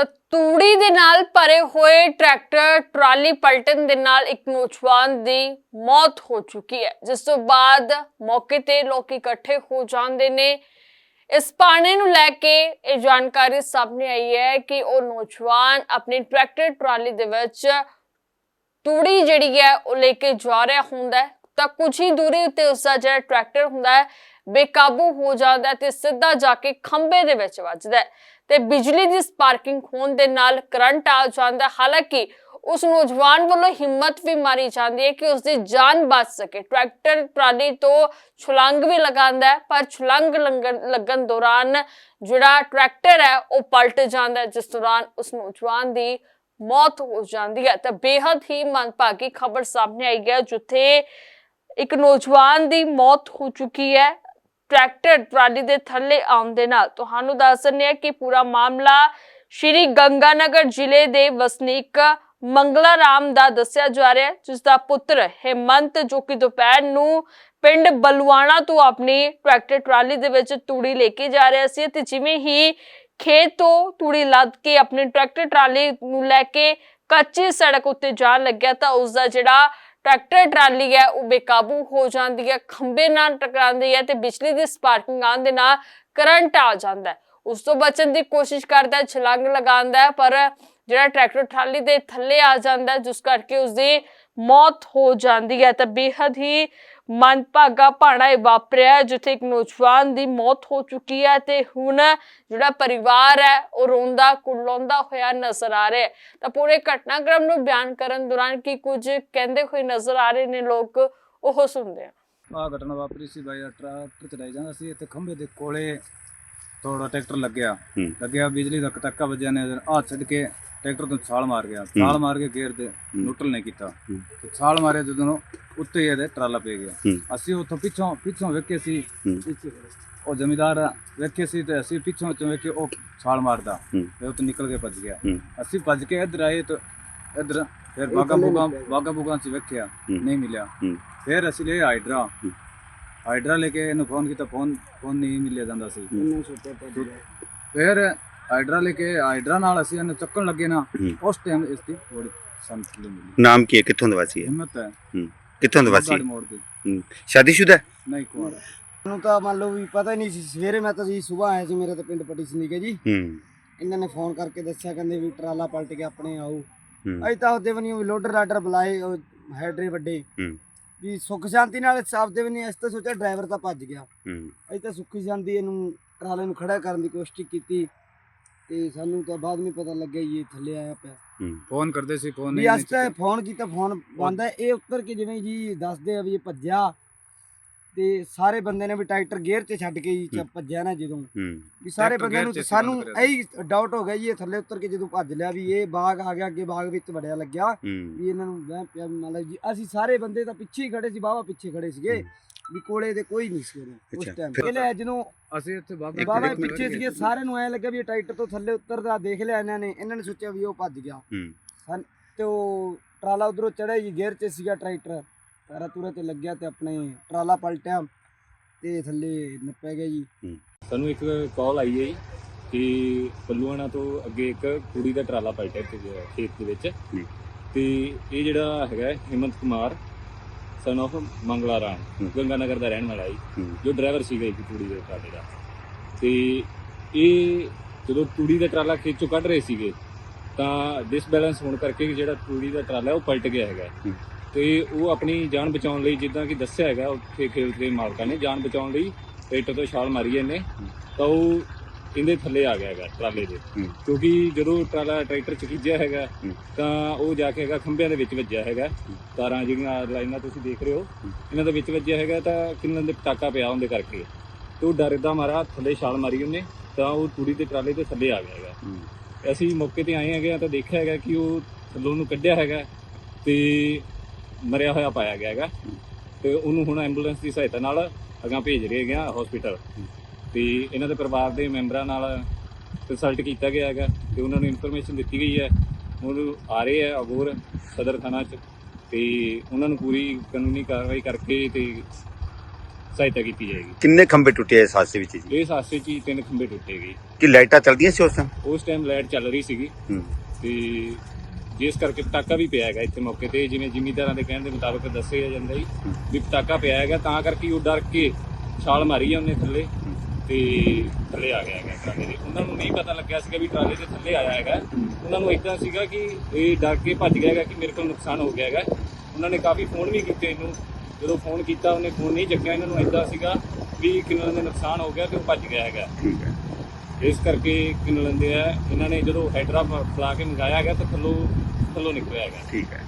ਤਾਂ ਤੂੜੀ ਦੇ ਨਾਲ ਭਰੇ ਹੋਏ ਟਰੈਕਟਰ, ਟਰਾਲੀ ਪਲਟਣ ਦੇ ਨਾਲ ਇੱਕ ਨੌਜਵਾਨ ਦੀ ਮੌਤ ਹੋ ਚੁੱਕੀ ਹੈ। ਜਿਸ ਤੋਂ ਬਾਅਦ ਮੌਕੇ ਤੇ ਲੋਕ ਇਕੱਠੇ ਹੋ ਜਾਂਦੇ ਨੇ। ਇਸ ਪਾਣੇ ਨੂੰ ਲੈ ਕੇ ਇਹ ਜਾਣਕਾਰੀ ਸਾਹਮਣੇ ਆਈ ਹੈ ਕਿ ਉਹ ਨੌਜਵਾਨ ਆਪਣੀ ਟਰੈਕਟਰ, ਟਰਾਲੀ ਦੇ ਵਿੱਚ ਤੂੜੀ ਜਿਹੜੀ ਹੈ ਉਹ ਲੈ ਕੇ ਜਾ ਰਿਹਾ ਹੁੰਦਾ ਹੈ। ਤਾਂ ਕੁਝ ਹੀ ਦੂਰੀ ਉੱਤੇ ਉਸ ਦਾ ਜਿਹੜਾ ਟਰੈਕਟਰ ਹੁੰਦਾ ਹੈ ਬੇਕਾਬੂ ਹੋ ਜਾਂਦਾ ਹੈ ਤੇ ਸਿੱਧਾ ਜਾ ਕੇ ਖੰਭੇ ਦੇ ਵਿੱਚ ਵੱਜਦਾ ਹੈ। ਤੇ ਬਿਜਲੀ ਦੀ ਸਪਾਰਕਿੰਗ ਹੋਣ ਦੇ ਨਾਲ ਕਰੰਟ ਆ ਜਾਂਦਾ ਹਾਲਾਂਕਿ ਉਸ ਨੌਜਵਾਨ ਵੱਲੋਂ ਹਿੰਮਤ ਵੀ ਮਾਰੀ ਜਾਂਦੀ ਹੈ ਕਿ ਉਸ ਦੀ ਜਾਨ ਬਚ ਸਕੇ। ਟਰੈਕਟਰ, ਟਰਾਲੀ ਤੋਂ ਛੁਲੰਗ ਵੀ ਲਗਾਉਂਦਾ ਪਰ ਛੁਲੰਗ ਲੰਗਣ- ਲੱਗਣ ਦੌਰਾਨ ਜਿਹੜਾ ਟਰੈਕਟਰ ਹੈ, ਉਹ ਪਲਟ ਜਾਂਦਾ ਜਿਸ ਦੌਰਾਨ ਉਸ ਨੌਜਵਾਨ ਦੀ ਮੌਤ ਹੋ ਜਾਂਦੀ ਹੈ। ਤਾਂ ਬੇहद ਹੀ ਮੰਦਭਾਗੀ ਖਬਰ ਸਾਹਮਣੇ ਆਈ ਹੈ, ਜਿੱਥੇ ਇੱਕ ਨੌਜਵਾਨ ਦੀ ਮੌਤ ਹੋ ਚੁੱਕੀ ਹੈ। ਟਰੈਕਟਰ ਟਰਾਲੀ ਦੇ ਥੱਲੇ ਆਉਣ ਦੇ ਨਾਲ। ਤੁਹਾਨੂੰ ਦੱਸ ਦਿੰਦੇ ਹਾਂ ਕਿ ਪੂਰਾ ਮਾਮਲਾ ਸ਼੍ਰੀ ਗੰਗਾਨਗਰ ਜ਼ਿਲ੍ਹੇ ਦੇ ਵਸਨੀਕ ਮੰਗਲਾ ਰਾਮ ਦਾ ਦੱਸਿਆ ਜਾ ਰਿਹਾ ਜਿਸ ਦਾ ਪੁੱਤਰ ਹੇਮੰਤ, ਜੋ ਕਿ ਦੁਪਹਿਰ ਨੂੰ ਪਿੰਡ ਬਲਵਾਣਾ ਤੋਂ ਆਪਣੀ ਟਰੈਕਟਰ ਟਰਾਲੀ ਦੇ ਵਿੱਚ ਤੂੜੀ ਲੈ ਕੇ ਜਾ ਰਿਹਾ ਸੀ ਤੇ ਜਿਵੇਂ ਹੀ ਖੇਤ ਤੋਂ ਤੂੜੀ ਲੱਦ ਕੇ ਆਪਣੀ ਟਰੈਕਟਰ ਟਰਾਲੀ ਨੂੰ ਲੈ ਕੇ ਕੱਚੀ ਸੜਕ ਉੱਤੇ ਜਾਣ ਲੱਗਿਆ ਤਾਂ ਉਸ ਦਾ ਜਿਹੜਾ ਟਰੈਕਟਰ, ਟਰਾਲੀ ਹੈ, ਉਹ ਬੇਕਾਬੂ ਹੋ ਜਾਂਦੀ ਹੈ, ਖੰਭੇ ਨਾਲ ਟਕਰਾਉਂਦੀ ਹੈ ਤੇ ਬਿਜਲੀ ਦੀ ਸਪਾਰਕਿੰਗ ਆਉਣ ਦੇ ਨਾਲ ਕਰੰਟ ਆ ਜਾਂਦਾ ਉਸ ਤੋਂ ਬਚਣ ਦੀ ਕੋਸ਼ਿਸ਼ ਕਰਦਾ ਹੈ, ਛਲਾਂਗ ਲਗਾਉਂਦਾ ਪਰ ਜਿਹੜਾ ਟਰੈਕਟਰ, ਟਰਾਲੀ ਦੇ ਥੱਲੇ ਆ ਜਾਂਦਾ ਜਿਸ ਕਰਕੇ ਉਸ ਦੀ ਮੌਤ ਹੋ ਜਾਂਦੀ ਹੈ ਤਾਂ ਬੇਹੱਦ ਹੀ ਮਨਭਾਗਾ ਭਾਣਾ ਇਹ ਵਾਪਰਿਆ ਜਿੱਥੇ ਇੱਕ ਨੌਜਵਾਨ ਦੀ ਮੌਤ ਹੋ ਚੁੱਕੀ ਹੈ ਤੇ ਹੁਣ ਜਿਹੜਾ ਪਰਿਵਾਰ ਹੈ, ਉਹ ਰੋਂਦਾ, ਕੁਰਲਾਉਂਦਾ ਹੋਇਆ ਨਜ਼ਰ ਆ ਰਿਹਾ ਤਾਂ ਪੂਰੇ ਘਟਨਾਕ੍ਰਮ ਨੂੰ ਬਿਆਨ ਕਰਨ ਦੌਰਾਨ ਕੀ ਕੁਝ ਕਹਿੰਦੇ ਹੋਏ ਨਜ਼ਰ ਆ ਰਹੇ ਨੇ ਲੋਕ, ਉਹ ਸੁਣਦੇ ਆ ਆ ਘਟਨਾ ਵਾਪਰੀ ਸੀ ਬਾਈ ਟਰੈਕਟਰ ਚਲਾਈ ਜਾਂਦਾ ਸੀ, ਇੱਥੇ ਖੰਭੇ ਦੇ ਕੋਲੇ ਥੋੜਾ ਟਰੈਕਟਰ ਲੱਗਿਆ ਹੂੰ। ਲੱਗਿਆ ਬਿਜਲੀ ਦਾ ਕਟਾਕਾ ਵੱਜਿਆ ਨੇ ਆ ਛੱਡ ਕੇ ਟਰੈਕਟਰ ਤੋਂ ਛਾਲ ਮਾਰ ਗਿਆ ਛਾਲ ਮਾਰ ਕੇ ਗੇਰ ਦੇ ਨਿਊਟਰਲ ਨੇ ਕੀਤਾ ਹੂੰ। ਤੇ ਛਾਲ ਮਾਰਿਆ ਜਦੋਂ ਨੂੰ ਉੱਤੇ ਹੀ ਇਹਦੇ ਟਰਾਲਾ ਪੈ ਗਿਆ ਹੂੰ। ਅਸੀਂ ਉੱਥੋਂ ਪਿੱਛੋਂ ਪਿੱਛੋਂ ਵੇਖੇ ਸੀ ਹੂੰ। ਉਹ ਜ਼ਮੀਦਾਰ ਵੇਖੇ ਸੀ ਤੇ ਅਸੀਂ ਪਿੱਛੋਂ ਤੋਂ ਵੇਖੇ ਉਹ ਛਾਲ ਮਾਰਦਾ ਹੂੰ। ਤੇ ਉੱਥੋਂ ਨਿਕਲ ਕੇ ਭੱਜ ਗਿਆ ਹੂੰ। ਅਸੀਂ ਭੱਜ ਕੇ ਇੱਧਰ ਆਏ ਤਾਂ ਇੱਧਰ ਫਿਰ ਬਾਗਾ ਬੁਗਾ ਬਾਗਾ ਬੁਗਾ ਚ ਵੇਖਿਆ ਹੂੰ। ਨਹੀਂ ਮਿਲਿਆ ਹੂੰ। ਫਿਰ ਅਸੀਂ ਲਿਆ ਹਾਈਡਰਾ। ਹਾਈਡਰਾ ਲੈ ਕੇ ਇਹਨੂੰ ਫੋਨ ਕੀਤਾ ਫੋਨ ਫੋਨ ਨਹੀਂ ਮਿਲਿਆ ਜਾਂਦਾ ਸੀ। ਹੂੰ। ਫਿਰ ਹਾਈਡਰਾ ਲੈ ਕੇ ਹਾਈਡਰਾ ਨਾਲ ਅਸੀਂ ਇਹਨੂੰ ਚੱਕਣ ਲੱਗੇ ਨਾ। ਉਸ ਟਾਈਮ ਇਸ ਦੀ ਬੜੀ ਸੰਤਲੀ ਮਿਲੀ। ਨਾਮ ਕੀ ਹੈ? ਕਿੱਥੋਂ ਦਾ ਵਾਸੀ ਹੈ? ਹਿੰਮਤ ਹੈ। ਕਿੱਥੋਂ ਦਾ ਵਾਸੀ? ਗਾੜੀ ਹੈ ਮੋੜ ਦੀ। ਹੂੰ। ਸ਼ਾਦੀशुदा ਹੈ? ਨਹੀਂ ਕੁਆਰਾ ਨੂੰ ਤਾਂ ਮੰਨ ਲਓ ਵੀ ਪਤਾ ਹੀ ਨਹੀਂ ਸੀ ਸਵੇਰੇ ਮੈਂ ਤਾਂ ਜੀ ਸਵੇਰ ਆਇਆ ਸੀ ਮੇਰੇ ਤਾਂ ਪਿੰਡ ਪੱਟੀ ਸਨੀਕੇ ਜੀ। ਹੂੰ। ਇਹਨਾਂ ਨੇ ਫੋਨ ਕਰਕੇ ਦੱਸਿਆ ਕਹਿੰਦੇ ਵੀ ਟਰਾਲਾ ਪਲਟ ਕੇ ਆਪਣੇ ਆਓ। ਹੂੰ। ਅਸੀਂ ਤਾਂ ਉਹਦੇ ਵੀ ਨਹੀਂ ਲੋਡਰ ਰਾਡਰ ਬੁਲਾਏ ਹੈਡਰੇ ਵੱਡੇ। ਹੂੰ। ਵੀ ਸੁੱਖ ਸ਼ਾਂਤੀ ਨਾਲ ਸਾਫਦੇ ਵੀ ਨਹੀਂ ਅਸੀਂ ਤਾਂ ਸੋਚਿਆ ਡਰਾਈਵਰ ਤਾਂ ਭੱਜ ਗਿਆ। ਹੂੰ। ਅਸੀਂ ਤਾਂ ਸੁੱਖੀ ਸ਼ਾਂਤੀ ਇਹਨੂੰ ਟਰਾਲੇ ਨੂੰ ਖੜਾ ਕਰਨ ਦੀ ਕੋਸ਼ਿਸ਼ ਕੀਤੀ ਤੇ ਸਾਨੂੰ ਤਾਂ ਬਾਅਦ ਵਿੱਚ ਪਤਾ ਲੱਗਿਆ ਇਹ ਥੱਲੇ ਆਇਆ ਪਿਆ। ਹੂੰ। ਫੋਨ ਕਰਦੇ ਸੀ ਫੋਨ ਵੀ ਨਹੀਂ ਅਸੀਂ ਤਾਂ ਫੋਨ ਕੀਤਾ ਫੋਨ ਬੰਦ ਹੈ। ਇਹ ਉੱਤਰ ਕੇ ਜਿਵੇਂ ਜੀ ਦੱਸਦੇ ਆ ਵੀ ਇਹ ਭੱਜਿਆ। ਤੇ ਸਾਰੇ ਬੰਦੇ ਨੇ ਵੀ ਟਰੈਕਟਰ ਗੇਅਰ 'ਚ ਛੱਡ ਕੇ ਚ- ਹੂੰ। ਭੱਜਿਆ ਨਾ ਜਦੋਂ। ਵੀ ਸਾਰੇ ਟਰੈਕਟਰ ਬੰਦਿਆਂ ਨੂੰ ਗੇਅਰ ਸਾਨੂੰ ਇਹੀ ਡਾਊਟ ਹੋ ਗਿਆ ਜੀ ਇਹ ਥੱਲੇ ਉੱਤਰ ਕੇ ਜਦੋਂ ਭੱਜ ਲਿਆ ਵੀ ਇਹ ਬਾਗ ਆ ਗਿਆ ਅੱਗੇ ਬਾਗ ਵਿੱਚ ਵੜਿਆ ਲੱਗਿਆ। ਵੀ ਇਹਨਾਂ ਨੂੰ ਵਹਿਮ ਪਿਆ ਵੀ ਮੰਨ ਲਓ ਜੀ ਅਸੀਂ ਸਾਰੇ ਬੰਦੇ ਤਾਂ ਪਿੱਛੇ ਹੀ ਖੜੇ ਸੀ ਬਾਵਾ ਪਿੱਛੇ ਖੜੇ ਸੀਗੇ। ਵੀ ਕੋਲੇ ਦੇ ਕੋਈ ਨਹੀਂ ਸੀ ਉਸ ਅੱਛਾ, ਟਾਈਮ ਇਹਲੇ ਜਦੋਂ ਅਸੀਂ ਇੱਥੇ ਬਾਬਾ ਇੱਕ ਪਿੱਛੇ ਸੀਗੇ ਸਾਰਿਆਂ ਨੂੰ ਐ ਲੱਗਾ ਵੀ ਇਹ ਟਰੈਕਟਰ ਤੋਂ ਥੱਲੇ ਉਤਰਦਾ ਦੇਖ ਲਿਆ ਇਹਨਾਂ ਨੇ ਇਹਨਾਂ ਨੇ ਸੋਚਿਆ ਵੀ ਉਹ ਭੱਜ ਗਿਆ। ਹੂੰ। ਤੇ ਉਹ ਟਰਾਲਾ ਉਧਰੋਂ ਚੜਿਆ ਜੀ ਗੇਅਰ 'ਚ ਸੀਗਾ ਟਰੈਕਟਰ। ਤਾਰਾ ਤੁਰੇ ਤੇ ਲੱਗਿਆ ਤੇ ਆਪਣੇ ਟਰਾਲਾ ਪਲਟਿਆ ਤੇ ਥੱਲੇ ਨੱਪਿਆ ਗਿਆ ਜੀ ਸਾਨੂੰ ਇੱਕ ਕਾਲ ਆਈ ਹੈ ਜੀ ਕਿ ਪੱਲੂਆਣਾ ਤੋਂ ਅੱਗੇ ਇੱਕ ਕੁੜੀ ਦਾ ਟਰਾਲਾ ਪਲਟਿਆ ਤੇ ਖੇਤ ਦੇ ਵਿੱਚ। ਤੇ ਇਹ ਜਿਹੜਾ ਹੈਗਾ ਹਿੰਮਤ ਕੁਮਾਰ ਸਨ of ਮੰਗਲਾ ਰਾਮ ਹੂੰ। ਗੰਗਾਨਗਰ ਦਾ ਰਹਿਣ ਵਾਲਾ ਜੀ ਹੂੰ ਜੋ ਡਰਾਈਵਰ ਸੀਗਾ ਇੱਕ ਕੁੜੀ ਦੇ ਟਰਾਲੇ ਦਾ ਤੇ ਇਹ ਜਦੋਂ ਤੂੜੀ ਦਾ ਟਰਾਲਾ ਖੇਤ ਚੋਂ ਕੱਢ ਰਹੇ ਸੀਗੇ ਤਾਂ ਡਿਸਬੈਲੈਂਸ ਹੋਣ ਕਰਕੇ ਜਿਹੜਾ ਤੂੜੀ ਦਾ ਟਰਾਲਾ ਉਹ ਪਲਟ ਗਿਆ ਹੈਗਾ। ਤੇ ਉਹ ਆਪਣੀ ਜਾਨ ਬਚਾਉਣ ਲਈ ਜਿੱਦਾਂ ਕਿ ਦੱਸਿਆ ਹੈਗਾ ਉੱਥੇ ਖੇਤ ਦੇ ਮਾਲਕਾਂ ਨੇ ਜਾਨ ਬਚਾਉਣ ਲਈ ਟਰੈਕਟਰ ਤੋਂ ਛਾਲ ਮਾਰੀ ਇਹਨੇ ਤਾਂ ਉਹ ਇਹਦੇ ਥੱਲੇ ਆ ਗਿਆ ਹੈਗਾ ਟਰਾਲੇ ਦੇ। ਕਿਉਂਕਿ ਜਦੋਂ ਟਰਾਲਾ ਟਰੈਕਟਰ ਚ ਖਿੱਚਿਆ ਹੈਗਾ। ਤਾਂ ਉਹ ਜਾ ਕੇ ਹੈਗਾ ਖੰਭਿਆਂ ਦੇ ਵਿੱਚ ਵੱਜਿਆ ਹੈਗਾ। ਤਾਰਾਂ ਜਿਹੜੀਆਂ ਲਾਈਨਾਂ ਤੁਸੀਂ ਦੇਖ ਰਹੇ ਹੋ। ਇਹਨਾਂ ਦੇ ਵਿੱਚ ਵੱਜਿਆ ਹੈਗਾ ਤਾਂ ਕਿੰਨਾਂ ਦੇ ਪਟਾਕਾ ਪਿਆ ਉਹਦੇ ਕਰਕੇ। ਤੇ ਉਹ ਡਰ ਏਦਾਂ ਮਾਰਾ ਥੱਲੇ ਛਾਲ ਮਾਰੀ ਉਹਨੇ ਤਾਂ ਉਹ ਤੂੜੀ ਦੇ ਟਰਾਲੇ ਤੇ ਥੱਲੇ ਆ ਗਿਆ ਹੈਗਾ। ਅਸੀਂ ਮੌਕੇ ਤੇ ਆਏ ਹੈਗੇ ਤਾਂ ਦੇਖਿਆ ਹੈਗਾ ਕਿ ਉਹ ਥੱਲੋਂ ਨੂੰ ਕੱਢਿਆ ਹੈਗਾ। ਤੇ ਮਰਿਆ ਹੋਇਆ ਪਾਇਆ ਗਿਆ ਹੈਗਾ। ਤੇ ਉਹਨੂੰ ਹੁਣ ਐਂਬੂਲੈਂਸ ਦੀ ਸਹਾਇਤਾ ਨਾਲ ਅਗਾਂ ਭੇਜ ਰਹੇ ਹੈਗੇ ਆ ਹਸਪੀਟਲ ਤੇ ਇਹਨਾਂ ਦੇ ਪਰਿਵਾਰ ਦੇ ਮੈਂਬਰਾਂ ਨਾਲ ਕੰਸਲਟ ਕੀਤਾ ਗਿਆ ਹੈਗਾ ਤੇ ਉਹਨਾਂ ਨੂੰ ਇਨਫੋਰਮੇਸ਼ਨ ਦਿੱਤੀ ਗਈ ਹੈ। ਹੁਣ ਆ ਰਹੇ ਆ ਅਬੋਰ ਸਦਰ ਥਾਣਾ ਚ ਤੇ ਉਹਨਾਂ ਨੂੰ ਪੂਰੀ ਕਾਨੂੰਨੀ ਕਾਰਵਾਈ ਕਰਕੇ ਤੇ ਸਹਾਇਤਾ ਕੀਤੀ ਜਾਏਗੀ। ਕਿੰਨੇ ਖੰਭੇ ਟੁੱਟੇ ਇਸ ਹਾਦਸੇ ਵਿੱਚ ਜੀ? ਇਸ ਹਾਦਸੇ 'ਚ ਹੀ ਤਿੰਨ ਖੰਭੇ ਟੁੱਟੇ ਗਏ। ਕਿ ਲਾਈਟਾਂ ਚੱਲਦੀਆਂ ਸੀ ਉਸ ਟਾਈਮ ਉਸ ਟਾਈਮ ਲਾਈਟ ਚੱਲ ਰਹੀ ਸੀਗੀ। ਹੂੰ। ਤੇ ਜਿਸ ਕਰਕੇ ਪਟਾਕਾ ਵੀ ਪਿਆ ਹੈਗਾ ਇੱਥੇ ਮੌਕੇ ਤੇ, ਜਿਵੇਂ ਜ਼ਿਮੀਂਦਾਰਾਂ ਦੇ ਕਹਿਣ ਦੇ ਮੁਤਾਬਕ ਦੱਸਿਆ ਜਾਂਦਾ ਜੀ ਵੀ ਪਟਾਕਾ ਪਿਆ ਹੈਗਾ, ਤਾਂ ਕਰਕੇ ਉਹ ਡਰ ਕੇ ਛਾਲ ਮਾਰੀ ਆ ਉਹਨੇ ਥੱਲੇ ਤੇ ਥੱਲੇ ਆ ਗਿਆ ਹੈਗਾ ਟਰਾਲੇ ਦੇ। ਉਹਨਾਂ ਨੂੰ ਨਹੀਂ ਪਤਾ ਲੱਗਿਆ ਸੀਗਾ ਵੀ ਟਰਾਲੇ ਦੇ ਥੱਲੇ ਆਇਆ ਹੈਗਾ। ਉਹਨਾਂ ਨੂੰ ਇਦਾਂ ਸੀਗਾ ਕਿ ਇਹ ਡਰ ਕੇ ਭੱਜ ਗਿਆ ਹੈਗਾ ਕਿ ਮੇਰੇ ਕੋਲ ਨੁਕਸਾਨ ਹੋ ਗਿਆ ਹੈਗਾ। ਉਹਨਾਂ ਨੇ ਕਾਫੀ ਫੋਨ ਵੀ ਕੀਤੇ ਇਹਨੂੰ। ਜਦੋਂ ਫੋਨ ਕੀਤਾ, ਉਹਨੇ ਫੋਨ ਨਹੀਂ ਚੱਕਿਆ। ਇਹਨਾਂ ਨੂੰ ਇਦਾਂ ਸੀਗਾ ਵੀ ਕਿੰਨਾ ਦਾ ਨੁਕਸਾਨ ਹੋ ਗਿਆ ਤੇ ਉਹ ਭੱਜ ਗਿਆ ਹੈਗਾ। ਠੀਕ ਹੈ। ਇਸ ਕਰਕੇ ਕਿੰਨ ਲੈਂਦੇ ਆ, ਇਹਨਾਂ ਨੇ ਜਦੋਂ ਹੈਡਰਾ ਫਲਾ ਕੇ ਮੰਗਾਇਆ ਗਿਆ ਤਾਂ ਥੱਲੋਂ ਥੱਲੋਂ ਨਿਕਲਿਆ ਹੈਗਾ। ਠੀਕ ਹੈ।